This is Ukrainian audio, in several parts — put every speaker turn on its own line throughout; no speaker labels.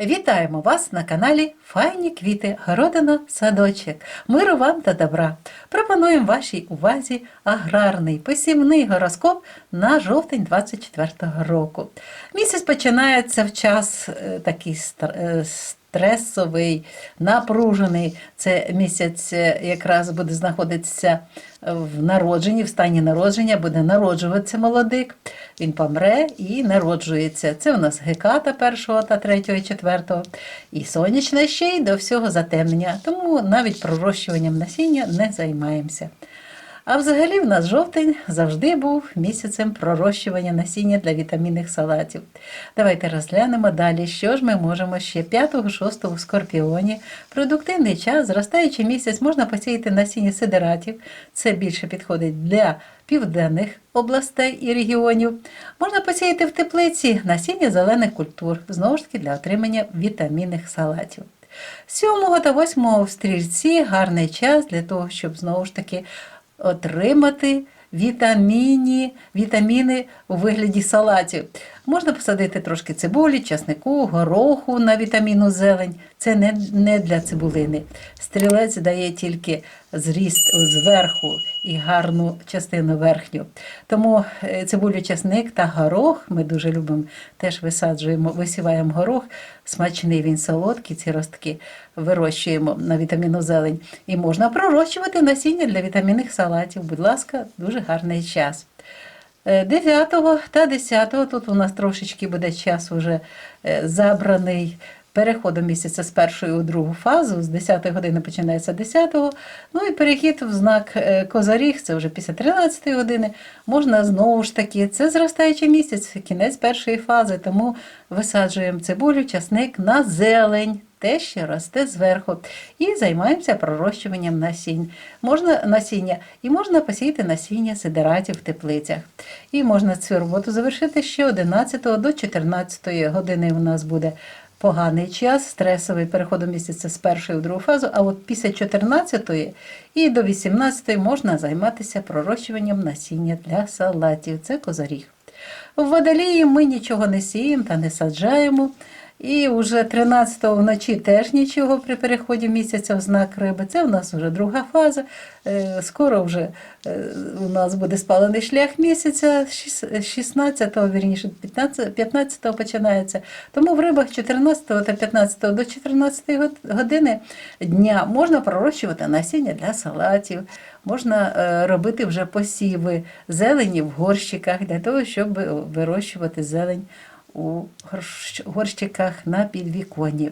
Вітаємо вас на каналі Файні квіти, городина, садочок. Миру вам та добра. Пропонуємо вашій увазі аграрний посівний гороскоп на жовтень 24-го року. Місяць починається в час е, такий е, стресовий, напружений. Це місяць е, якраз буде знаходитися в народженні, в стані народження, буде народжуватися молодик. Він помре і народжується. Це у нас геката першого та третього, і четвертого. І сонячне ще й до всього затемнення. Тому навіть пророщуванням насіння не займаємося. А взагалі в нас жовтень завжди був місяцем пророщування насіння для вітамінних салатів. Давайте розглянемо далі, що ж ми можемо ще 5-6 в скорпіоні. Продуктивний час, зростаючий місяць, можна посіяти насіння сидератів. Це більше підходить для південних областей і регіонів. Можна посіяти в теплиці насіння зелених культур, знову ж таки для отримання вітамінних салатів. 7 та 8 в стрільці гарний час для того, щоб знову ж таки отримати вітаміні, вітаміни у вигляді салатів. Можна посадити трошки цибулі, часнику, гороху на вітаміну зелень. Це не, не для цибулини. Стрілець дає тільки зріст зверху і гарну частину верхню. Тому е, цибулю, часник та горох ми дуже любимо, теж висаджуємо, висіваємо горох. Смачний він солодкий, ці ростки вирощуємо на вітаміну зелень. І можна пророщувати насіння для вітамінних салатів. Будь ласка, дуже гарний час. Е, 9 та 10 тут у нас трошечки буде час уже е, забраний переходом місяця з першої у другу фазу, з 10 години починається 10-го. Ну і перехід в знак е, Козаріг, це вже після 13 години. Можна знову ж таки, це зростаючий місяць, кінець першої фази, тому висаджуємо цибулю, часник на зелень. Те, що росте зверху, і займаємося пророщуванням насінь. Можна насіння, і можна посіяти насіння сидератів в теплицях. І можна цю роботу завершити ще 11 до 14 години. У нас буде поганий час, стресовий переходу місяця з першої в другу фазу. А от після 14 і до 18 можна займатися пророщуванням насіння для салатів. Це козаріг. В водолії ми нічого не сіємо та не саджаємо. І вже 13-го вночі теж нічого при переході місяця в знак риби. Це в нас вже друга фаза. Е, Скоро вже е, у нас буде спалений шлях місяця, 16-го, вірніше, 15-го починається. Тому в рибах 14 та 15 до 14 год- години дня можна пророщувати насіння для салатів, можна е, робити вже посіви зелені в горщиках для того, щоб вирощувати зелень у горщиках на підвіконні.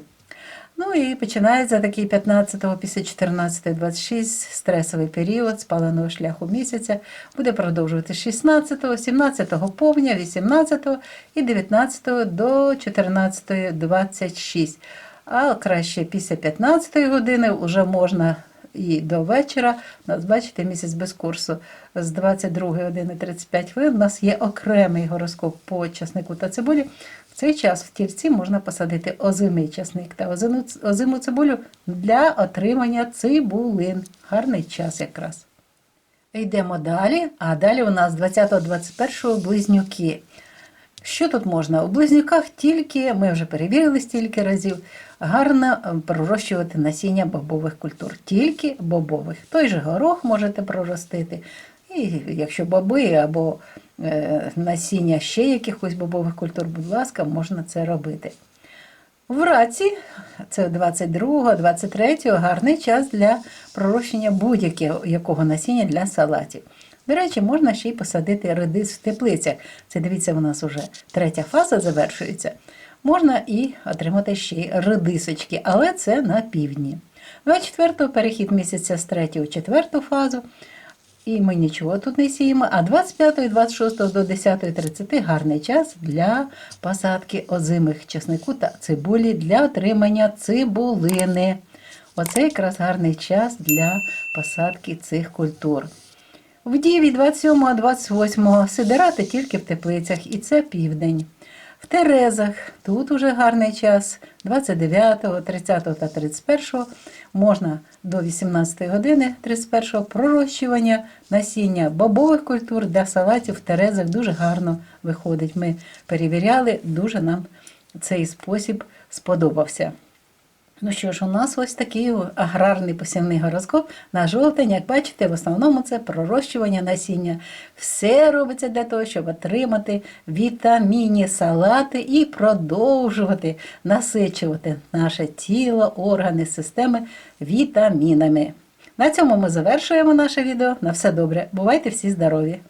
Ну і починається такий 15-го після 14 26 стресовий період спаленого шляху місяця. Буде продовжувати 16-го, 17-го повня, 18-го і 19-го до 14 26. А краще після 15-ї години вже можна і до вечора. У нас, бачите, місяць без курсу з 22 години 35 хвилин. У нас є окремий гороскоп по часнику та цибулі. В цей час в тільці можна посадити озимий часник та озиму, озиму цибулю для отримання цибулин. Гарний час якраз. Йдемо далі. А далі у нас 20-21 близнюки. Що тут можна? У близнюках тільки, ми вже перевірили стільки разів, гарно е, пророщувати насіння бобових культур. Тільки бобових. Той же горох можете проростити. І якщо боби або е, насіння ще якихось бобових культур, будь ласка, можна це робити. В раці, це 22, 23 гарний час для пророщення будь-якого насіння для салатів. До речі, можна ще й посадити редис в теплицях. Це дивіться, у нас вже третя фаза завершується. Можна і отримати ще й редисочки, але це на півдні. 24-го перехід місяця з 3 у 4 фазу. І ми нічого тут не сіємо. А 25 і 26 до 10.30 гарний час для посадки озимих чеснику та цибулі для отримання цибулини. Оце якраз гарний час для посадки цих культур. В дії від 27 28 сидирати тільки в теплицях, і це південь. В Терезах тут уже гарний час 29, 30 та 31 можна до 18 години 31 пророщування насіння бобових культур для салатів в Терезах дуже гарно виходить. Ми перевіряли, дуже нам цей спосіб сподобався. Ну що ж, у нас ось такий аграрний посівний гороскоп на жовтень. Як бачите, в основному це пророщування насіння. Все робиться для того, щоб отримати вітамінні салати і продовжувати насичувати наше тіло, органи, системи вітамінами. На цьому ми завершуємо наше відео. На все добре. Бувайте всі здорові!